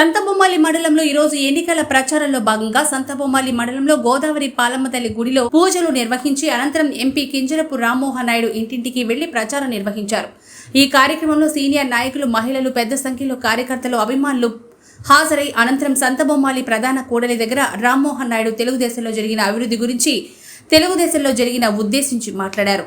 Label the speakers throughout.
Speaker 1: సంతబొమ్మాలి మండలంలో ఈ రోజు ఎన్నికల ప్రచారంలో భాగంగా సంతబొమ్మాలి మండలంలో గోదావరి పాలమ్మ తల్లి గుడిలో పూజలు నిర్వహించి అనంతరం ఎంపీ కింజరపు రామ్మోహన్ నాయుడు ఇంటింటికి వెళ్ళి ప్రచారం నిర్వహించారు. ఈ కార్యక్రమంలో సీనియర్ నాయకులు మహిళలు పెద్ద సంఖ్యలో కార్యకర్తలు అభిమానులు హాజరై అనంతరం సంతబొమ్మాలి ప్రధాన కూడలి దగ్గర రామ్మోహన్ నాయుడు తెలుగుదేశంలో జరిగిన అభివృద్ధి గురించి తెలుగుదేశంలో జరిగిన ఉద్దేశించి మాట్లాడారు.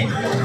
Speaker 2: Thank you.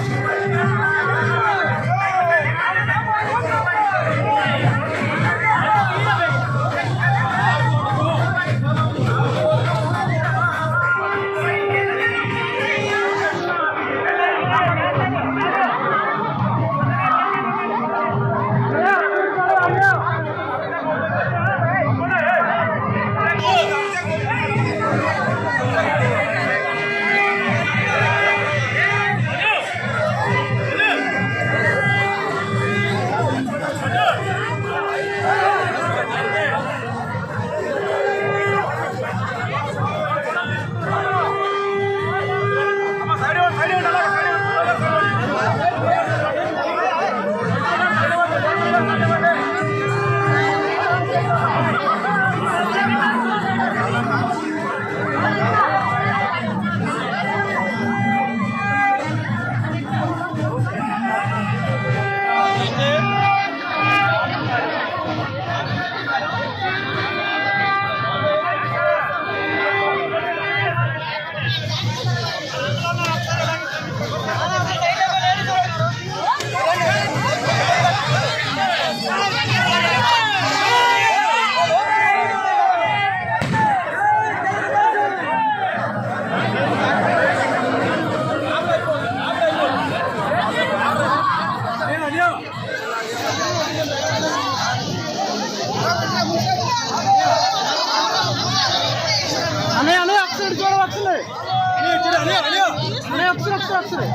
Speaker 2: అక్షరే అనే అక్షర అక్షర అక్షరే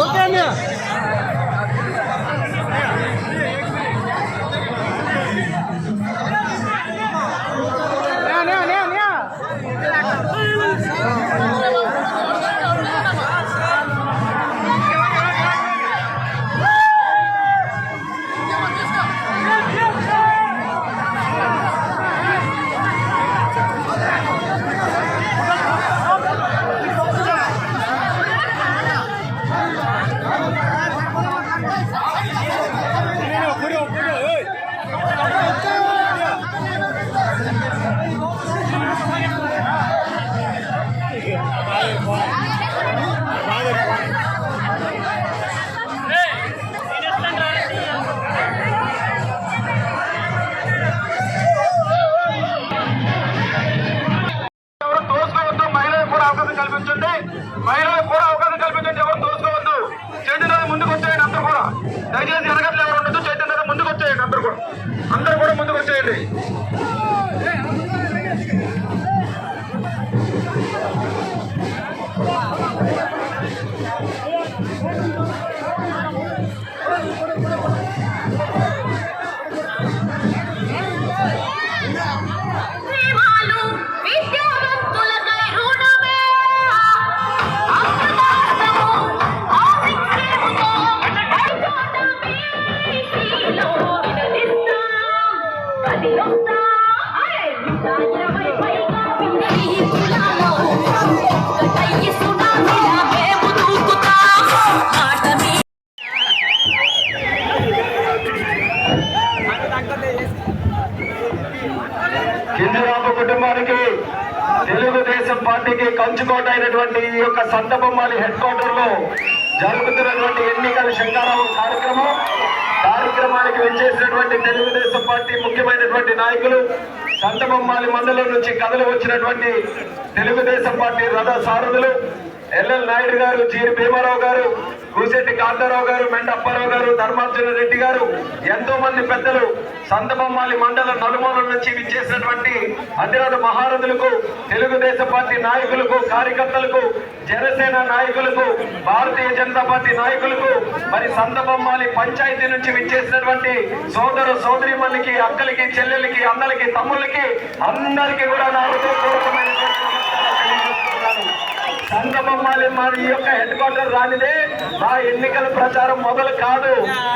Speaker 2: ఓకే అన్నయ్య కింజరాబు కుటుంబానికి
Speaker 3: తెలుగుదేశం పార్టీకి కంచుకోట అయినటువంటి ఈ యొక్క సంతబొమ్మాలి హెడ్ క్వార్టర్లో జరుగుతున్నటువంటి ఎన్నికల శంకారావు కార్యక్రమం. కార్యక్రమానికి విచ్చేసినటువంటి తెలుగుదేశం పార్టీ ముఖ్యమైనటువంటి నాయకులు సంతబొమ్మాలి మండలం నుంచి కథలు వచ్చినటువంటి తెలుగుదేశం పార్టీ రథ సారథులు ఎల్ఎల్ నాయుడు గారు జీరి భీమారావు గారు కూసెట్టి కాంతారావు గారు మెండ అప్పారావు గారు ధర్మార్జున రెడ్డి గారు ఎంతో మంది పెద్దలు సంతబొమ్మాలి మండల నలుమూల నుంచి విచ్చేసినటువంటి అధిరాధ మహారథులకు తెలుగుదేశం పార్టీ నాయకులకు కార్యకర్తలకు జనసేన నాయకులకు భారతీయ జనతా పార్టీ నాయకులకు మరి సంతబొమ్మాలి పంచాయతీ నుంచి విచ్చేసినటువంటి సోదర సోదరిమణులకి అక్కలకి చెల్లెలకి అన్నలకి తమ్ముళ్ళకి అందరికీ కూడా నా హృదయపూర్వకమైనటువంటి సంగమమ్మాలి మా ఈ యొక్క హెడ్ క్వార్టర్ రానిదే. మా ఎన్నికల ప్రచారం మొదలు కాదు.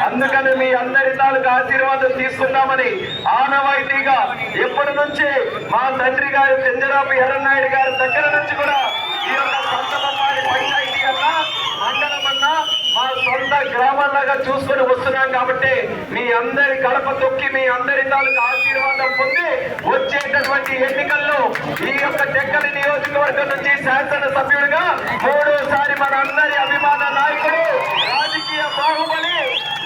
Speaker 3: అందుకని మీ అందరి తాలూకు ఆశీర్వాదం తీసుకుందామని ఆనవాయితీగా ఎప్పటి నుంచి మా తండ్రి గారు చంద్రబాబు ఎర్రనాయుడు గారి దగ్గర నుంచి కూడా ఈ యొక్క సంగమమ్మాలి పంచాయతీ అన్నా మండలం అన్నా మా సొంత గ్రామాల్లాగా చూసుకొని వస్తున్నాం కాబట్టి మీ అందరి కడప తొక్కి మీ అందరి తాలూకు ఆశీర్వాదం పొంది వచ్చేటటువంటి ఎన్నికల్లో ఈ యొక్క టెక్కలి నియోజకవర్గం నుంచి శాసనసభ్యుడిగా మూడోసారి మన అందరి అభిమాన నాయకుడు రాజకీయ బాహుబలి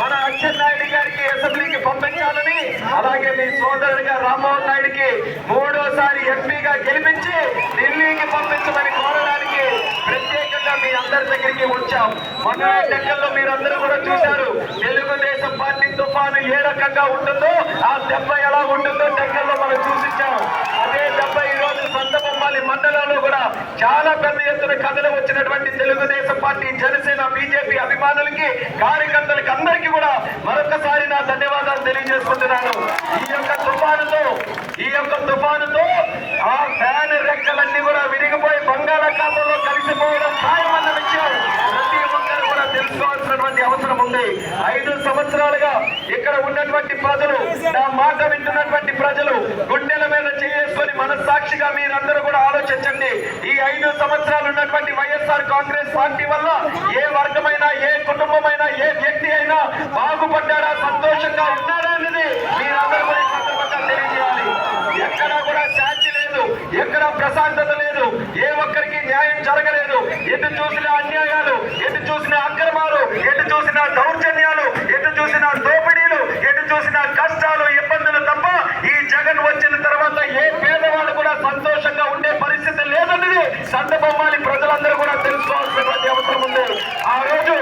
Speaker 3: మన అచ్చెన్నాయుడు గారికి అసెంబ్లీకి పంపించాలని అలాగే మీ సోదరుడిగా రామ్మోహన్ నాయుడికి మూడోసారి ఎంపీగా గెలిపించి ఢిల్లీకి పంపించమని కోరడానికి కూడా మీ అందరి దగ్గరికి వచ్చాం. మొన్న లెక్కల్లో మీరందరూ కూడా చూశారు. తెలుగుదేశం పార్టీ తుఫాను ఏ రకంగా ఉంటుందో ఆ దెబ్బ ఎలా ఉంటుందో లెక్కల్లో మనం చూసించాం. అదే దెబ్బ ఈ రోజు సొంత బొమ్మాలి మండలంలో కూడా చాలా పెద్ద ఎత్తున కథలు వచ్చినటువంటి తెలుగుదేశం పార్టీ జనసేన బీజేపీ అభిమానులకి కార్యకర్తలకి అందరికీ కూడా మరొకసారి నా ధన్యవాదాలు తెలియజేసుకుంటున్నాను. ఈ యొక్క తుఫానుతో ఈ యొక్క తుఫానుతో తెలుసుకోవాల్సినటువంటి అవసరం ఉంది. ఐదు సంవత్సరాలుగా ఇక్కడ ఉన్నటువంటి ప్రజలు నా మాట వింటున్నటువంటి ప్రజలు గుండెల మీద చేసుకొని మనస్సాక్షిగా మీరందరూ కూడా ఆలోచించండి. ఈ ఐదు సంవత్సరాలు ఉన్నటువంటి వైఎస్ఆర్ కాంగ్రెస్ పార్టీ వల్ల ఏ వర్గమైనా ఏ కుటుంబమైనా ఏ వ్యక్తి అయినా బాగుపడ్డాడా సంతోషంగా ఉన్నాడా అనేది మీరందరూ కూడా సందర్భంగా తెలియజేయాలి. ఎక్కడా కూడా శాంతి లేదు ఎక్కడ ప్రశాంతత లేదు ఏ ఒక్కరికి న్యాయం జరగలేదు. ఎటు చూసిన అన్యాయాలు ఎటు చూసిన అక్రమాలు ఎటు దౌర్జన్యాలు ఎటు చూసిన దోపిడీలు ఎటు చూసిన కష్టాలు ఇబ్బందులు తప్ప ఈ జగన్ వచ్చిన తర్వాత ఏ పేదవాళ్ళు కూడా సంతోషంగా ఉండే పరిస్థితి లేదన్నది సంతబొమ్మాలి ప్రజలందరూ కూడా తెలుసుకోవాల్సినటువంటి అవసరం ఉంది. ఆ రోజు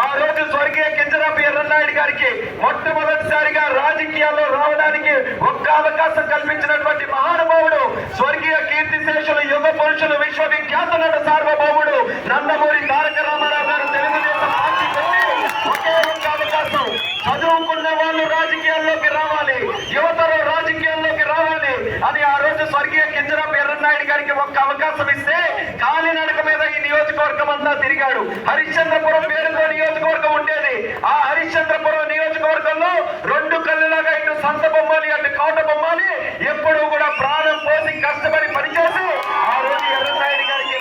Speaker 3: ఆ రోజు స్వర్గీయ కింజరాపు ఎర్రనాయుడు గారికి మొట్టమొదటిసారిగా రాజకీయాల్లో రావడానికి ఒక్క అవకాశం కల్పించినటువంటి మహానుభావుడు స్వర్గీయ కీర్తిశేషులు యుగ పురుషులు విశ్వవిఖ్యాత సార్వభౌముడు నందమూరి తారక రామారావు గారు తెలుగుదేశం పార్టీ పెట్టి ఒకే ఒక్క అవకాశం చదువుకున్న వాళ్ళు రాజకీయాల్లోకి రావాలి. యువతరం రాజకీయాల్లోకి రావాలి. అని ఆ రోజు స్వర్గీయ కింజరాపు ఎర్రనాయుడు గారికి ఒక్క అవకాశం ఇస్తే కాలినడక మీద ఈ నియోజకవర్గం అంతా తిరిగాడు. హరిశ్చంద్రపురం పేరుతో నియోజకవర్గం ఉండేది. ఆ హరిశ్చంద్రపురం నియోజకవర్గంలో రెండు కళ్ళులాగా ఇటు సంత బొమ్మాలి అటు కోట బొమ్మాలి ఎప్పుడూ కూడా ప్రాణం పోసి కష్టపడి పనిచేసి ఆ రోజు ఎర్రనాయుడు గారికి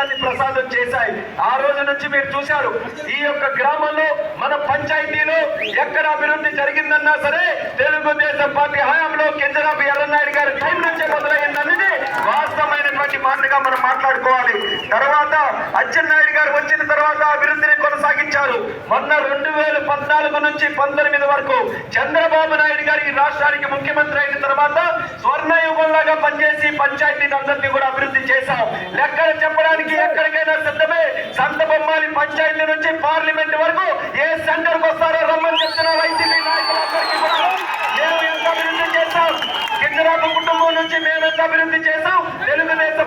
Speaker 3: రాజకీయ ప్రసాదం చేశాయి. ఆ రోజు నుంచి మీరు చూశారు ఈ యొక్క గ్రామంలో మన పంచాయతీలో ఎక్కడ అభివృద్ధి జరిగిందన్నా సరే తెలుగుదేశం పార్టీ హయాంలో కింజరాపు ఎర్రనాయుడు గారి టైం నుంచే మొదలైందన్నది వాస్తవమైనటువంటి మాటగా మనం మాట్లాడుకోవాలి. తర్వాత అచ్చెన్నాయుడు గారు వచ్చిన తర్వాత అభివృద్ధి కొనసాగించారు. మొన్న రెండు వేల పద్నాలుగు నుంచి పంతొమ్మిది వరకు చంద్రబాబు నాయుడు గారు ఈ రాష్ట్రానికి ముఖ్యమంత్రి అయిన తర్వాత స్వర్ణయుగంలాగా పనిచేసి పంచాయతీని అందరినీ కూడా అభివృద్ధి చేశాం. లెక్కలు చెప్పడానికి ఎక్కడికైనా సిద్ధమే. సంత బొమ్మాలి పంచాయతీ నుంచి పార్లమెంట్ వరకు ఏ సెంటర్కి వస్తారో రమ్మని చెప్తున్న వైసీపీ నాయకులందరికీ కూడా. మేము ఎంత అభివృద్ధి చేశాం? కింజరాపు కుటుంబం నుంచి మేము ఎంత అభివృద్ధి చేశాం?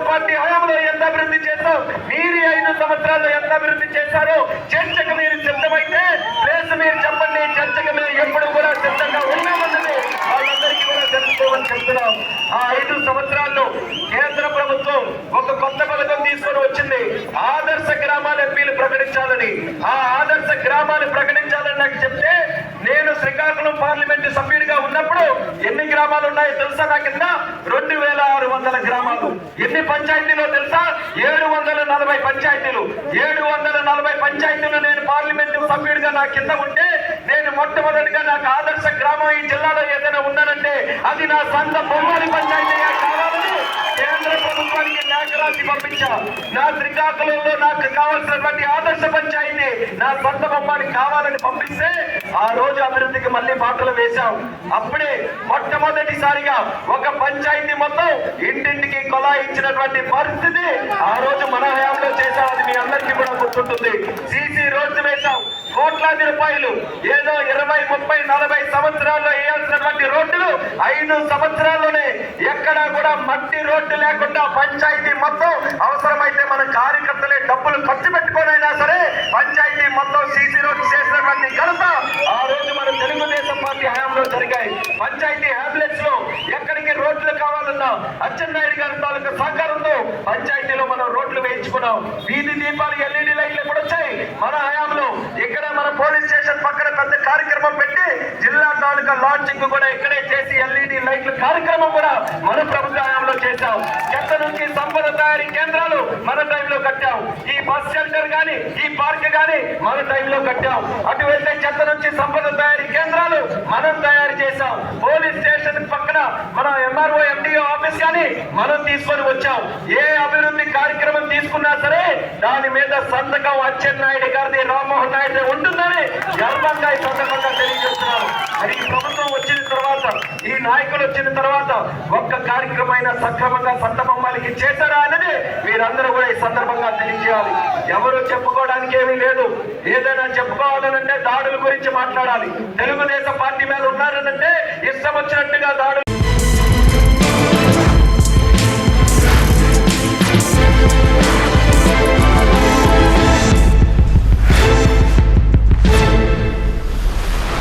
Speaker 3: పార్టీ హయాంలో ఎంత అభివృద్ధి చేశాం మీరు ఐదు సంవత్సరాల్లో ఎంత అభివృద్ధి చేశారో చర్చకు మీరు సిద్ధమైతే ప్లేస్ మీరు చెప్పండి చర్చకు మీరు ఎప్పుడు కూడా సిద్ధంగా ఉన్నామన్నది వాళ్ళందరికీ కూడా తెలుసుకోమని చెప్తున్నాం. ఆ ఐదు సంవత్సరాల్లో కేంద్ర ప్రభుత్వం ఒక కొత్త పథకం తీసుకొని వచ్చింది. ఆదర్శ గ్రామాల ఎంపీలు ప్రకటించాలని. ఆ ఆదర్శ గ్రామాలు ప్రకటించాలని నాకు చెప్తే నేను శ్రీకాకుళం పార్లమెంటు సభ్యుడిగా అన్నప్పుడు ఎన్ని గ్రామాలు ఉన్నాయో తెలుసా నా కింద? రెండు వేల ఆరు వందల గ్రామాలు. ఎన్ని పంచాయతీలో తెలుసా? ఏడు వందల నలభై పంచాయతీలు. ఏడు వందల నలభై పంచాయతీలు నేను పార్లమెంట్ సభ్యుడిగా నా కింద ఉంటే నేను మొట్టమొదటిగా నాకు ఆదర్శ గ్రామం ఈ జిల్లాలో ఏదైనా ఉందనంటే అది నా సొంత బొమ్మని పంచాయతీ కావాలని ప్రభుత్వానికి లేఖ రాసి నా శ్రీకాకుళంలో నాకు కావాల్సినటువంటి ఆదర్శ పంచాయతీ నా సొంత బొమ్మని కావాలని పంపిస్తే ఆ రోజు అభివృద్ధికి మళ్ళీ బాటలు వేశాం. అప్పుడే మొట్టమొదటిసారిగా ఒక పంచాయతీ మొత్తం ఇంటింటికి కొలాయించినటువంటి పరిస్థితి ఆ రోజు మన హయాంలో చేశాం అది మీ అందరికీ కూడా గుర్తుంటుంది. సీసీ రోడ్డు వేశాం. కోట్లాది రూపాయలు. ఏదో ఇరవై ముప్పై నలభై సంవత్సరాల్లో వేయాల్సినటువంటి రోడ్డులు ఐదు సంవత్సరాల్లోనే ఎక్కడా కూడా మట్టి రోడ్డు లేకుండా పంచాయతీ మొత్తం అవసరమైతే మన కార్యకర్తలే డబ్బులు ఖర్చు పెట్టుకోనైనా సరే పంచాయతీ మొత్తం సీసీ రోడ్డు చేసినటువంటి ఘనత ఆ రోజు మన తెలుగుదేశం పార్టీ హయాంలో జరిగాయి. పంచాయతీ హ్యాబ్లెట్స్లో ఎక్కడికి రోడ్లు కావాలన్నా అచ్చెన్నాయుడు గారి తాలూకు సహకారంతో పంచాయతీలో మనం రోడ్లు వేయించుకున్నాం. వీధి దీపాలు ఎల్ఈడి లైట్లు కూడా వచ్చాయి మన హయాంలో ఇక్కడ మన పోలీస్ స్టేషన్ పక్కన పెద్ద కార్యక్రమం పెట్టి జిల్లా తాలూకా లాంచింగ్ కూడా ఇక్కడే చేసి ఎల్ఈడి లైట్ల కార్యక్రమం కూడా మన ప్రభుత్వంలో చేశాం. చెత్త నుంచి సంపద తయారీ కేంద్రాలు మన టైంలో కట్టాం. ఈ బస్ షెల్టర్ గాని ఈ కానీ మన టైంలో కట్టాం. అటు వెళ్తే చెత్త నుంచి సంపద తయారీ కేంద్రాలు మనం తయారు చేశాం. పోలీస్ స్టేషన్ పక్కన మన ఎంఆర్ఓ ఎండిఓ ఆఫీస్ కానీ మనం తీసుకొని వచ్చాం. ఏ అభివృద్ధి కార్యక్రమం తీసుకున్నా సరే దాని మీద సంతకం అచ్చెన్నాయుడు గారిది రామ్మోహన్ నాయుడు ఉంటుందని గర్వంగా ఈ సందర్భంగా తెలియజేస్తున్నాను. మరి ఈ ప్రభుత్వం వచ్చిన తర్వాత ఈ నాయకులు వచ్చిన తర్వాత ఒక్క కార్యక్రమమైన సక్రమంగా సంత బొమ్మలకి చేశారా అనేది మీరందరూ కూడా ఈ సందర్భంగా తెలియజేయాలి. ఎవరు చెప్పుకోవడానికి ఏమీ లేదు. ఏదైనా చెప్పుకోవాలనంటే దాడుల గురించి మాట్లాడాలి. తెలుగుదేశం పార్టీ మీద ఉన్నారనంటే ఇష్టం వచ్చినట్టుగా దాడులు